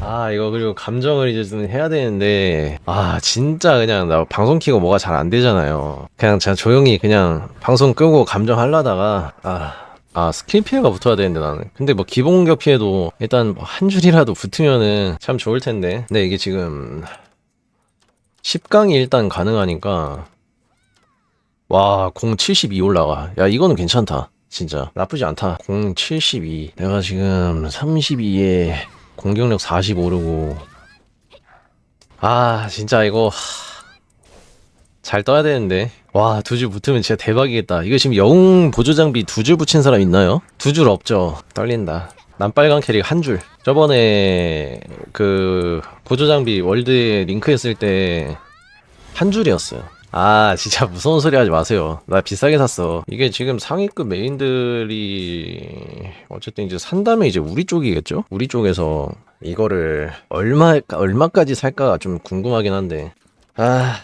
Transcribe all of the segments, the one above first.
아 이거 그리고 감정을 이제 좀 해야 되는데 아 진짜 그냥 나 방송 키고 뭐가 잘 안 되잖아요. 그냥 제가 조용히 그냥 방송 끄고 감정 하려다가 아, 아 스킬 피해가 붙어야 되는데 나는. 근데 뭐 기본 공격 피해도 일단 뭐한 줄이라도 붙으면은 참 좋을 텐데. 근데 이게 지금 10강이 일단 가능하니까 와, 072 올라가. 야, 이거는 괜찮다. 진짜. 나쁘지 않다. 072. 내가 지금 32에 공격력 40 오르고. 아, 진짜 이거. 하, 잘 떠야 되는데. 와, 두 줄 붙으면 진짜 대박이겠다. 이거 지금 영웅 보조 장비 두 줄 붙인 사람 있나요? 두 줄 없죠. 떨린다. 난 빨간 캐릭 한 줄. 저번에 그 보조 장비 월드에 링크했을 때 한 줄이었어요. 아, 진짜 무서운 소리 하지 마세요. 나 비싸게 샀어. 이게 지금 상위급 메인들이 어쨌든 이제 산 다음에 이제 우리 쪽이겠죠? 우리 쪽에서 이거를 얼마 얼마까지 살까가 좀 궁금하긴 한데. 아.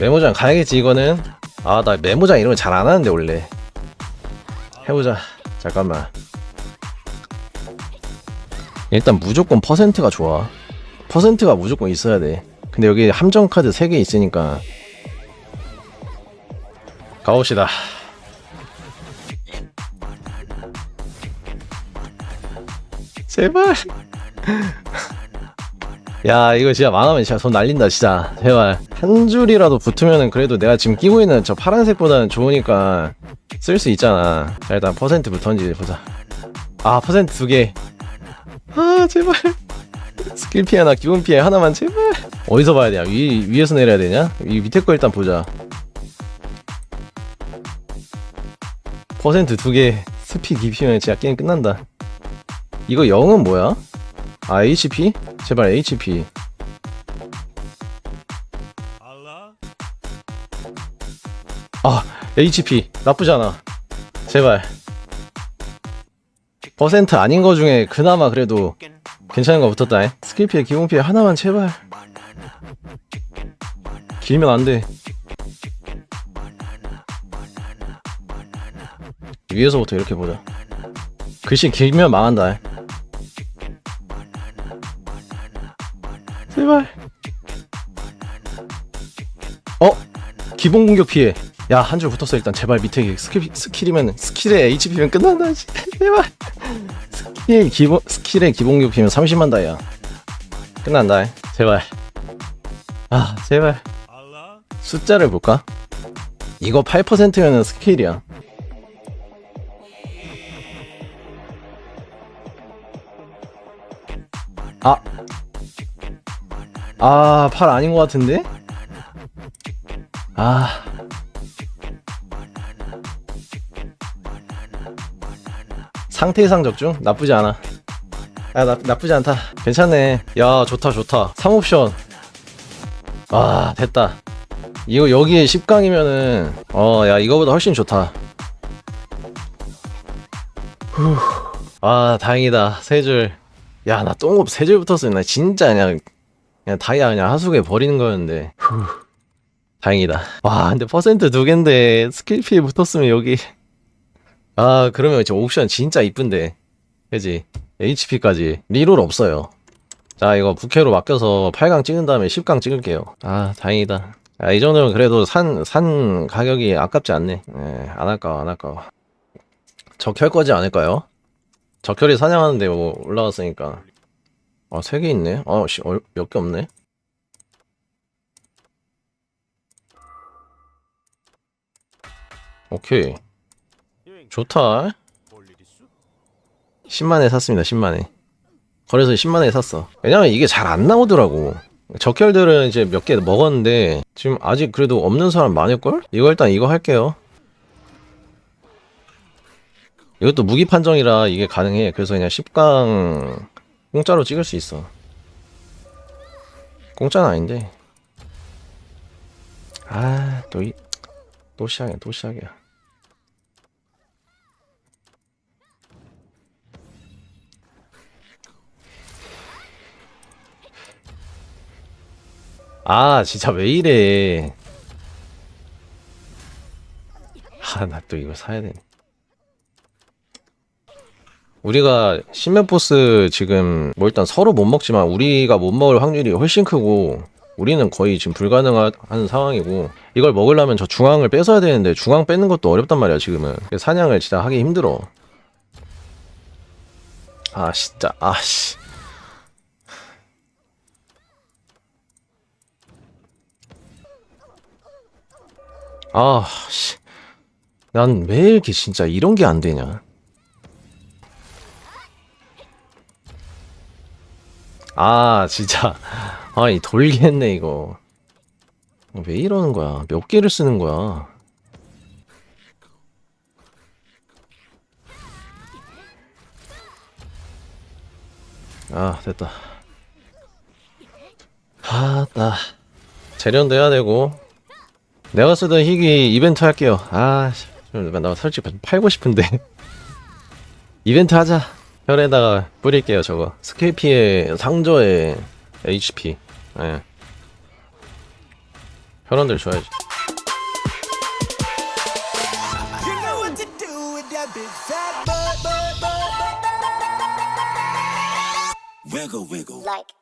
메모장 가야겠지 이거는. 아, 나 메모장 이런 거 잘 안 하는데 원래. 해보자. 잠깐만. 일단 무조건 퍼센트가 좋아. 퍼센트가 무조건 있어야 돼. 근데 여기 함정 카드 3개 있으니까 가봅시다. 제발. 야, 이거 진짜 망하면 진짜 손 날린다, 진짜. 제발. 한 줄이라도 붙으면은 그래도 내가 지금 끼고 있는 저 파란색보다는 좋으니까 쓸 수 있잖아. 자, 일단 퍼센트 붙었는지 보자. 아, 퍼센트 두 개. 아, 제발. 스킬 피해나 기본 피해 하나만 제발. 어디서 봐야 되냐? 위, 위에서 내려야 되냐? 이 밑에 거 일단 보자. 퍼센트 두 개 스피 깊이면 진짜 게임 끝난다. 이거 0은 뭐야? 아 HP 제발 HP 아 HP 나쁘지 않아. 제발. 퍼센트 아닌 거 중에 그나마 그래도 괜찮은 거 붙었다. 스킬 피해, 기본 피해 하나만 제발. 길면 안 돼. 위에서부터 이렇게 보자. 글씨 길면 망한다. 제발. 어? 기본 공격 피해. 야, 한 줄 붙었어, 일단. 제발 밑에 스킬, 스킬이면, 스킬에 HP면 끝난다. 제발. 스킬 기본 스킬의 기본 교피면 30만 다이야. 끝난다. 제발. 아 제발. 숫자를 볼까? 이거 8%면은 스킬이야. 아. 아, 8 아닌 것 같은데? 아. 상태 이상 적중? 나쁘지 않아. 아, 나, 나쁘지 않다. 괜찮네. 야, 좋다, 좋다. 3옵션. 아, 됐다. 이거 여기에 10강이면은, 어, 야, 이거보다 훨씬 좋다. 후. 아, 다행이다. 세 줄. 야, 나 똥업 세 줄 붙었으면 나 진짜 그냥, 그냥 다이아 그냥 하수구에 버리는 거였는데. 후. 다행이다. 와, 근데 퍼센트 두 갠데 스킬 피해 붙었으면 여기. 아 그러면 저 옵션 진짜 이쁜데. 그지? HP까지. 리롤 없어요. 자 이거 부캐로 맡겨서 8강 찍은 다음에 10강 찍을게요. 아 다행이다. 아, 이 정도면 그래도 산, 산 가격이 아깝지 않네. 예, 안 아까워 안 아까워. 적혈 거지 않을까요? 적혈이 사냥하는데 뭐 올라갔으니까. 아 3개 있네? 아몇 개 없네? 오케이 좋다. 10만에 샀습니다 10만에. 거래소 10만에 샀어. 왜냐면 이게 잘 안 나오더라고. 적혈들은 이제 몇 개 먹었는데 지금 아직 그래도 없는 사람 많을걸? 이거 일단 이거 할게요. 이것도 무기 판정이라 이게 가능해. 그래서 그냥 10강 공짜로 찍을 수 있어. 공짜는 아닌데. 아또 이또 시작이야 또 시작이야 아 진짜 왜 이래? 아, 나 또 이거 사야 되네. 우리가 신메포스 지금 뭐 일단 서로 못 먹지만 우리가 못 먹을 확률이 훨씬 크고 우리는 거의 지금 불가능한 상황이고 이걸 먹으려면 저 중앙을 뺏어야 되는데 중앙 뺏는 것도 어렵단 말이야 지금은. 그래서 사냥을 진짜 하기 힘들어. 아 진짜. 아씨 아 씨. 난 왜 이렇게 진짜 이런 게 안 되냐? 아 진짜. 아이 돌겠네 이거. 왜 이러는 거야? 몇 개를 쓰는 거야? 아 됐다. 아 나 재련도 해야 되고 내가 쓰던 희귀 이벤트 할게요 아 나 솔직히 팔고 싶은데 이벤트 하자 혈에다가 뿌릴게요 저거 스케이피의 상저의 HP 예 혈원들 줘야지 You know